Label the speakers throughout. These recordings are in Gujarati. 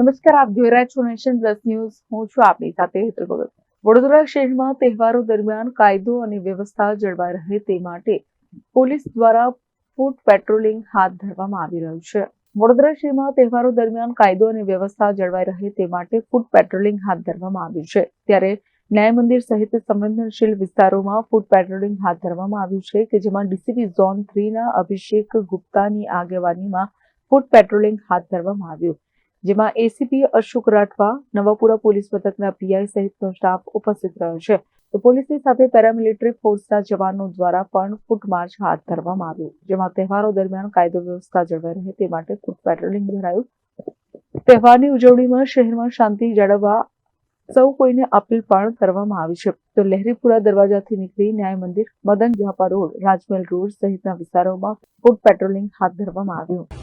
Speaker 1: નમસ્કાર, આપ જોઈ રહ્યા છો નેશન પ્લસ ન્યૂઝ. હું છું આપની સાથે હેતલ ભગત. વડોદરા શહેરમાં તહેવારો દરમિયાન કાયદો અને વ્યવસ્થા જળવાઈ રહે તે માટે પોલીસ દ્વારા ફૂટ પેટ્રોલિંગ હાથ ધરવામાં આવી રહ્યું છે. વડોદરા શહેરમાં તહેવારો દરમિયાન કાયદો અને વ્યવસ્થા જળવાઈ રહે તે માટે ફૂટ પેટ્રોલિંગ હાથ ધરવામાં આવ્યું છે. ત્યારે ન્યાય મંદિર સહિત સંવેદનશીલ વિસ્તારોમાં ફૂટ પેટ્રોલિંગ હાથ ધરવામાં આવ્યું છે કે જેમાં ડીસીપી ઝોન થ્રીના અભિષેક ગુપ્તાની આગેવાનીમાં ફૂટ પેટ્રોલિંગ હાથ ધરવામાં આવ્યું. જેમાં એસીપી અશોક રાઠવા, નવાપુરા પોલીસ મથકના પીઆઈ સહિતનો સ્ટાફ ઉપસ્થિત રહ્યો છે તો પોલીસની સાથે પેરામિલિટરી ફોર્સના જવાનો દ્વારા પણ ફૂટમાર્ચ હાથ ધરવામાં આવ્યું, જેમાં તહેવારો દરમિયાન કાયદો વ્યવસ્થા જળવાઈ રહે તે માટે ફૂટ પેટ્રોલિંગ ધરાયું તહેવારની ઉજવણીમાં શહેરમાં શાંતિ જાળવવા સૌ કોઈને અપીલ પણ કરવામાં આવી છે. તો લહેરીપુરા દરવાજાથી નીકળી ન્યાય મંદિર, મદન ઝાપા રોડ, રાજમહેલ રોડ સહિતના વિસ્તારોમાં ફૂટ પેટ્રોલિંગ હાથ ધરવામાં આવ્યું.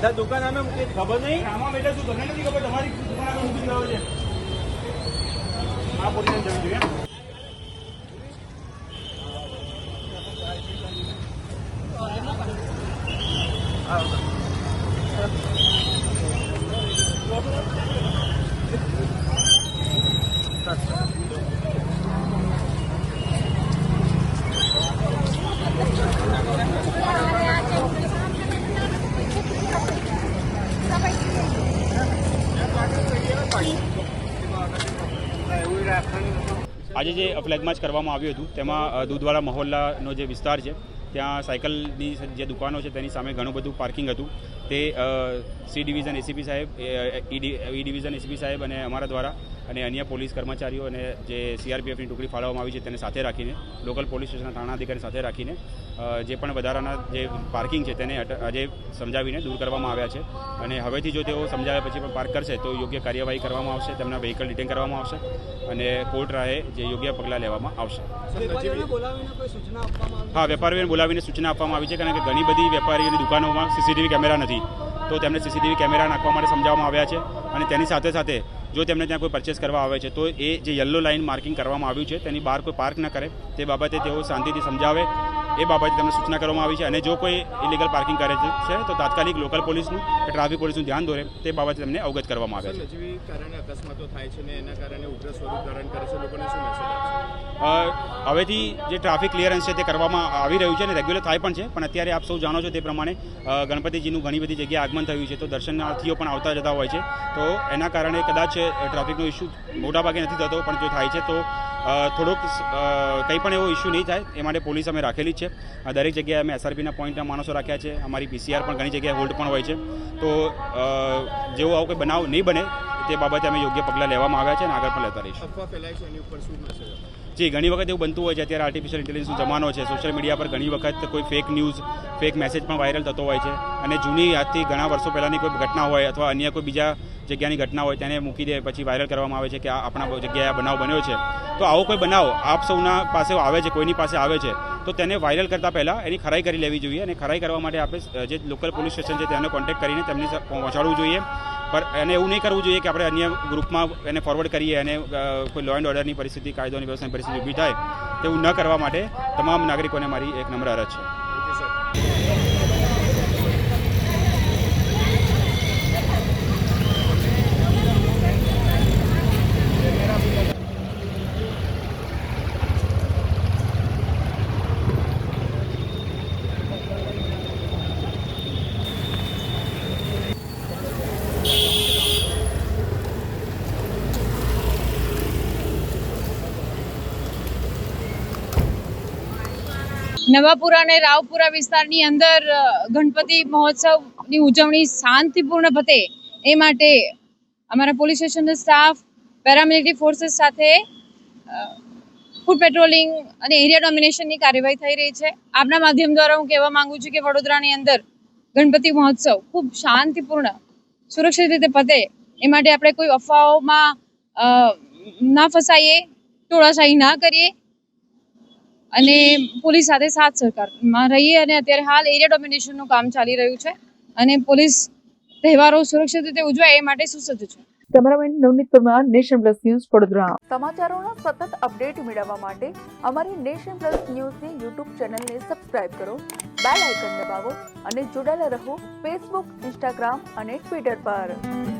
Speaker 2: બધા દુકાન અમે ખબર નહીં? આમાં બેઠા શું, તમને નથી ખબર? તમારી દુકાન અમે મૂકી છે. આ પોલીસ જવી જોઈએ. આજે જે ફ્લેગ માર્ચ કરવામાં આવ્યું હતું, તેમાં દૂધવાળા મહોલ્લાનો જે વિસ્તાર છે, ત્યાં સાયકલની જે દુકાનો છે, તેની સામે ઘણું બધું પાર્કિંગ હતું. તે સી ડિવિઝન એસીપી સાહેબ ઈ ડિવિઝન એસીપી સાહેબ અને અમારા દ્વારા અને અન્ય પોલીસ કર્મચારીઓ અને જે સીઆરપીએફની ટુકડી ફાળવવામાં આવી છે તેને સાથે રાખીને લોકલ પોલીસ સ્ટેશનના થાણા અધિકારી સાથે રાખીને જે પણ વધારાના જે પાર્કિંગ છે તેને આજે સમજાવીને દૂર કરવામાં આવ્યા છે. અને હવેથી જો તેઓ સમજાવ્યા પછી પણ પાર્ક કરશે તો યોગ્ય કાર્યવાહી કરવામાં આવશે તેમના વ્હીકલ ડિટેન કરવામાં આવશે અને કોર્ટ રાહે જે યોગ્ય પગલાં લેવામાં આવશે. હા વેપારીઓને બોલાવીને સૂચના આપવામાં આવી છે કારણ કે ઘણી બધી વેપારીઓની દુકાનોમાં સીસીટીવી કેમેરા નથી. તો તેમને સીસીટીવી કેમેરા નાખવા માટે સમજાવવામાં આવ્યા છે અને તેની સાથે સાથે જો તેમને ત્યાં કોઈ પરચેસ કરવા આવે છે, તો એ જે યલો લાઇન માર્કિંગ કરવામાં આવ્યું છે, તેની બહાર કોઈ પાર્ક ન કરે. તે બાબતે તેઓ શાંતિથી સમજાવે. એ બાબતે તમને સૂચના કરવામાં આવી છે અને જો કોઈ ઇલીગલ પાર્કિંગ કરે છે તો તાત્કાલિક લોકલ પોલીસનું કે ટ્રાફિક પોલીસનું ધ્યાન દોરે તે બાબતે તમને અવગત કરવામાં આવે છે. હવેથી જે ટ્રાફિક ક્લિયરન્સ છે તે કરવામાં આવી રહ્યું છે અને રેગ્યુલર થાય પણ છે પણ અત્યારે આપ સૌ જાણો છો તે પ્રમાણે ગણપતિજીનું ઘણી બધી જગ્યાએ આગમન થયું છે તો દર્શનાર્થીઓ પણ આવતા જતા હોય છે. તો એના કારણે કદાચ ટ્રાફિકનો ઇસ્યુ મોટાભાગે નથી થતો પણ જો થાય છે તો થોડોક કંઈ પણ એવો ઇસ્યુ નહીં થાય. એ માટે પોલીસ અમે રાખેલી જ છે. દરેક જગ્યાએ અમે એસઆરપીના પોઈન્ટના માણસો રાખ્યા છે. અમારી પીસીઆર પણ ઘણી જગ્યાએ હોલ્ડ પણ હોય છે. તો જેવો આવો કોઈ બનાવ નહીં બને તે બાબતે અમે યોગ્ય પગલાં લેવામાં આવ્યા છે અને આગળ પણ લેતા રહીશું. જી ઘણી વખત એવું બનતું હોય છે. અત્યારે આર્ટિફિશિયલ ઇન્ટેલિજન્સનો જમાનો છે. સોશિયલ મીડિયા પર ઘણી વખત કોઈ ફેક ન્યૂઝ ફેક મેસેજ પણ વાયરલ થતો હોય છે. અને જૂની આજથી ઘણા વર્ષો પહેલાંની કોઈ ઘટના હોય અથવા અન્ય કોઈ બીજા જગ્યાની ઘટના હોય તેને મૂકી દે, પછી વાયરલ કરવામાં આવે છે કે આપણા જગ્યાએ બનાવ બન્યો છે. તો આવો કોઈ બનાવ આપ સૌના પાસે આવે છે, કોઈની પાસે આવે છે, તો તેને વાયરલ કરતાં પહેલાં એની ખરાઈ કરી લેવી જોઈએ અને ખરાઈ કરવા માટે આપણે જે લોકલ પોલીસ સ્ટેશન છે તેનો કોન્ટેક્ટ કરીને તેમને પહોંચાડવું જોઈએ. પણ એને એવું નહીં કરવું જોઈએ કે આપણે અન્ય ગ્રુપમાં એને ફોરવર્ડ કરીએ અને કોઈ લો એન્ડ ઓર્ડરની પરિસ્થિતિ કાયદોની વ્યવસ્થાની પરિસ્થિતિ ઊભી થાય. તેવું ન કરવા માટે તમામ નાગરિકોને મારી એક નમ્ર અરજ છે.
Speaker 3: નવાપુરા અને રાવપુરા વિસ્તારની અંદર ગણપતિ મહોત્સવની ઉજવણી શાંતિપૂર્ણ પતે એ માટે અમારા પોલીસ સ્ટેશનનો સ્ટાફ, પેરામિલિટરી ફોર્સીસ સાથે ફૂડ પેટ્રોલિંગ અને એરિયા ડોમિનેશનની કાર્યવાહી થઈ રહી છે. આપના માધ્યમ દ્વારા હું કહેવા માંગુ છું કે વડોદરાની અંદર ગણપતિ મહોત્સવ ખૂબ શાંતિપૂર્ણ, સુરક્ષિત રીતે પતે એ માટે આપણે કોઈ અફવાઓમાં ના ફસાઈએ, ટોળાશાહી ના કરીએ. અને પોલીસ સાથે સાથ સરકારમાં રહીએ અને અત્યારે હાલ એરિયા ડોમિનેશનનું કામ ચાલી રહ્યું છે અને પોલીસ તહેવારો સુરક્ષિત રીતે ઉજવાય એ માટે સુસજ્જ છે.
Speaker 1: Cameraman Navneet Parmar Nation Plus news Vadodara. સમાચારોના સતત અપડેટ મેળવવા માટે અમારી નેશન પ્લસ ન્યૂઝની યુટ્યુબ ચેનલને સબસ્ક્રાઇબ કરો બેલ આઇકન દબાવો અને જોડાયેલા રહો ફેસબુક ઇન્સ્ટાગ્રામ અને ટ્વિટર પર.